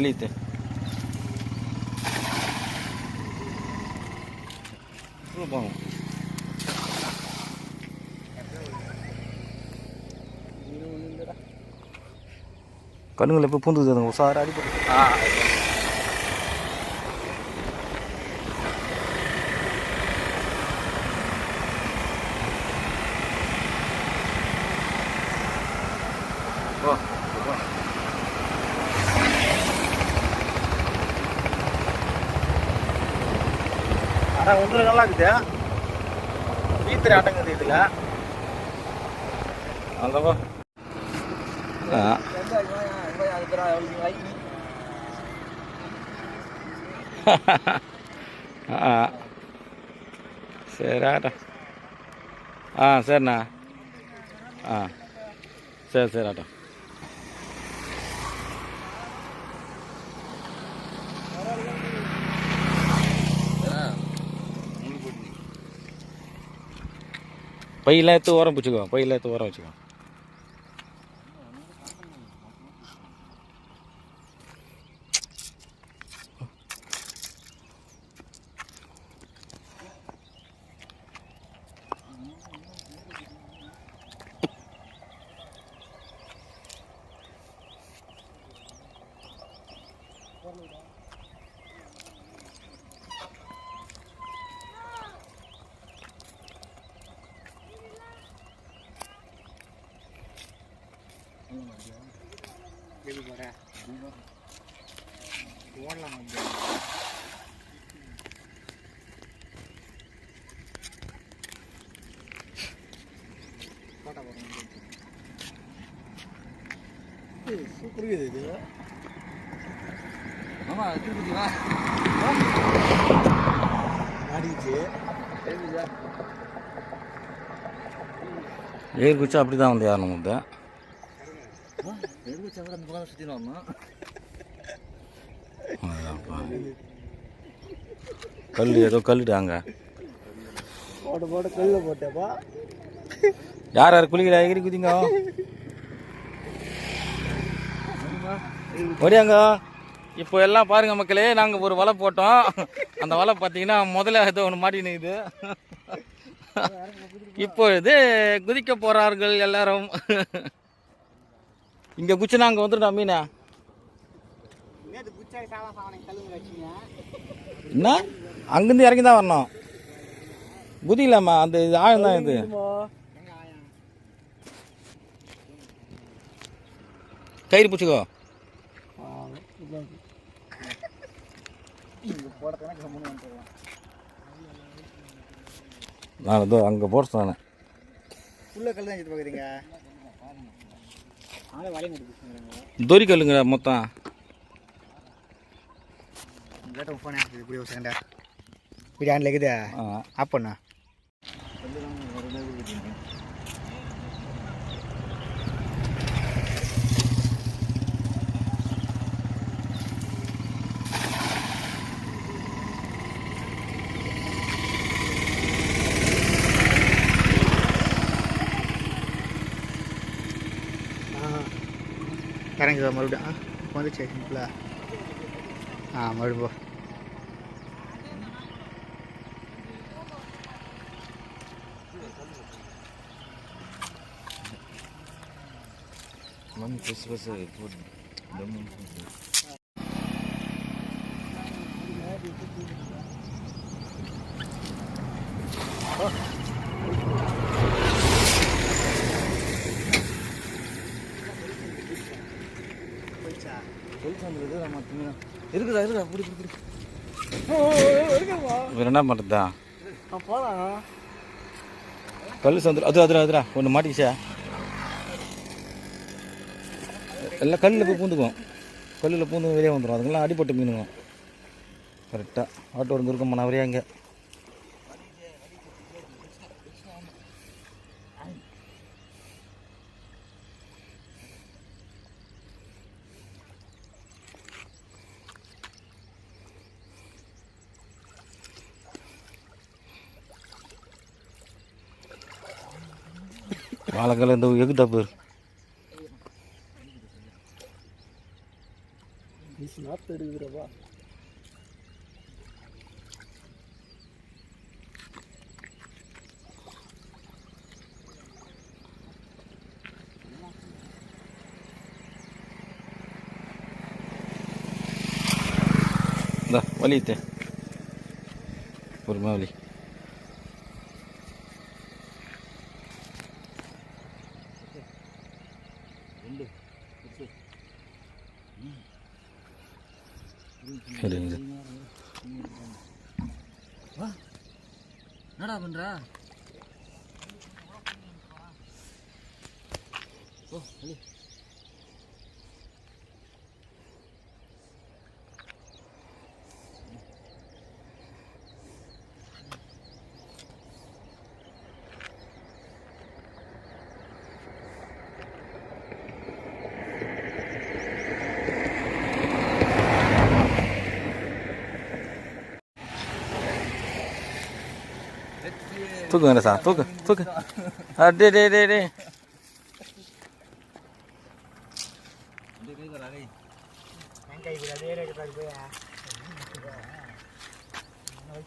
வலியுது போங்க கண்ணுங்களை எப்போ பூந்துக்குது அதுங்க உசார ஆனால் உங்களுக்கு நல்லா இருக்குது. ஈத்திரி ஆட்டங்குது இதில். அங்கப்பா ஆ. ஆ. சரி ஆட்டம் ஆ சரிண்ணா. ஆ. சரி சரி ஆட்டம் பையெல்லாம் எடுத்து ஓரம் பிடிச்சிக்கோ பையெல்லாம் எடுத்து ஓரம் வச்சுக்கோ Thank you. ஓடலாம் சூப்பர் இது. இது ஏர் குச்சா அப்படி தான் வந்து யாரும் வந்து எதுக்கு சவர அந்த பக்கம் சுற்றி வரணும் கல் ஏதோ கல்லுடாங்க போட போட கல்ல போட்டேப்பா. யார் யார் குளிக்கிறா? எகிரி குதிங்க. ஒடியாங்க இப்போ எல்லாம் பாருங்க மக்களே நாங்கள் ஒரு வலை போட்டோம். அந்த வலை பார்த்தீங்கன்னா முதல்ல ஏதோ ஒன்று மாட்டி நிற்குது இப்பொழுது குதிக்க போறார்கள் எல்லாரும். இங்கே குச்சினா அங்கே வந்துட்டா மீனா. என்ன? அங்கேருந்து இறங்கி தான் வரணும் குதிக்கலாமா அந்த இது ஆழம் தான் இது. கயிறு பிடிச்சிக்கோ. நான் இதோ அங்கே போட சொன்னேன். உள்ள கல் தான் பார்க்குறீங்க ஆளே வலையை முடிச்சுங்கிறாங்க தொரி கல்லுங்க மொத்தம் கேட்ட ஃபோனே இப்படி ஒரு செகண்டா இப்படி ஆண்டில் இருக்குது ஆ ஆப் பண்ணா இறங்குதா மறுபடியும். ஆ வந்துச்சு சிம்பிளா ஆ மறுபடியும் போ. மண் பசு பெருசு போட்டு இருக்குதா இருக்குதா பிடி பிடி பிடி வேற என்ன பண்ணுறதா போகலாம் கல் சந்து அது அதுரா அதுரா ஒன்று மாட்டிக்கிச்சா? எல்லாம் கல்லில் போய் பூந்துக்கும். கல்லில் பூந்து வெளியே வந்துடும் அதுங்கெல்லாம் அடிபட்டு மீனுங்க. கரெக்டாக ஆட்டோ இருந்து இருக்க மன வரையா இங்கே வாழைக்கால இந்த எகுதா பேர் It's not இருக்குதுப்பா இந்த சரிங்க. என்னடா பண்ற? தூக்கு வேண்டாம் தூக்கு தூக்கு அடே டே டே டே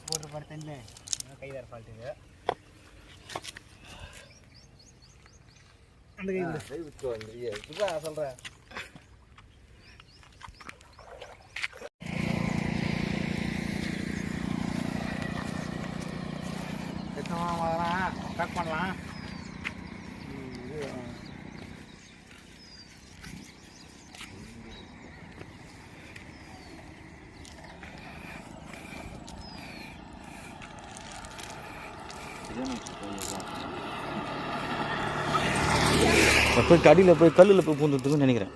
போட்டு படுத்தேன்னு கை வேறு ஃபால்ட்டு இது அந்த கை சொல்கிறேன் பேக் பண்ணலாம் போய் கடியில் போய் கல்லில் போய் பூந்துட்டுக்குன்னு நினைக்கிறேன்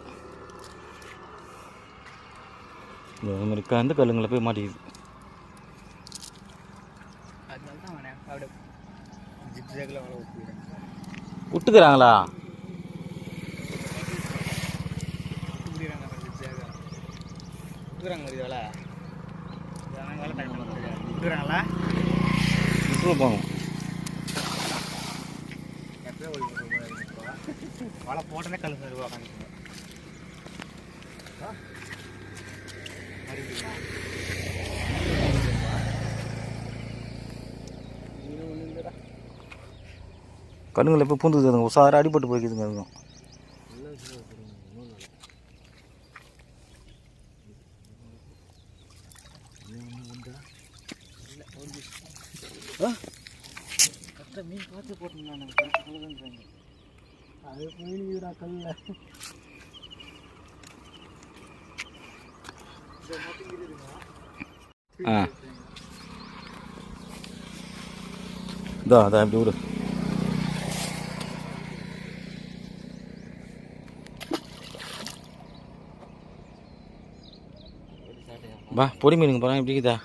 இந்த மாதிரி அந்த கல்லுங்களை போய் மாட்டிக்குது விட்டுக்கிறாங்களா ஒரு வேலை. வேலை டைம் விட்டுக்கிறாங்களா விட்டுருப்பாங்க கல்லுங்களை போய் பூந்துக்குதுங்க உசார அடிபட்டு போய்க்குதுங்க அதுவும் மீன் பார்த்து போட்டுருந்தாங்க அது மீன் இதுடா கல்ல ஆ. இதா அதான் இப்படி விடு. வா பொடி மீனுங்க போகிறேன் எப்படி இருக்குதா?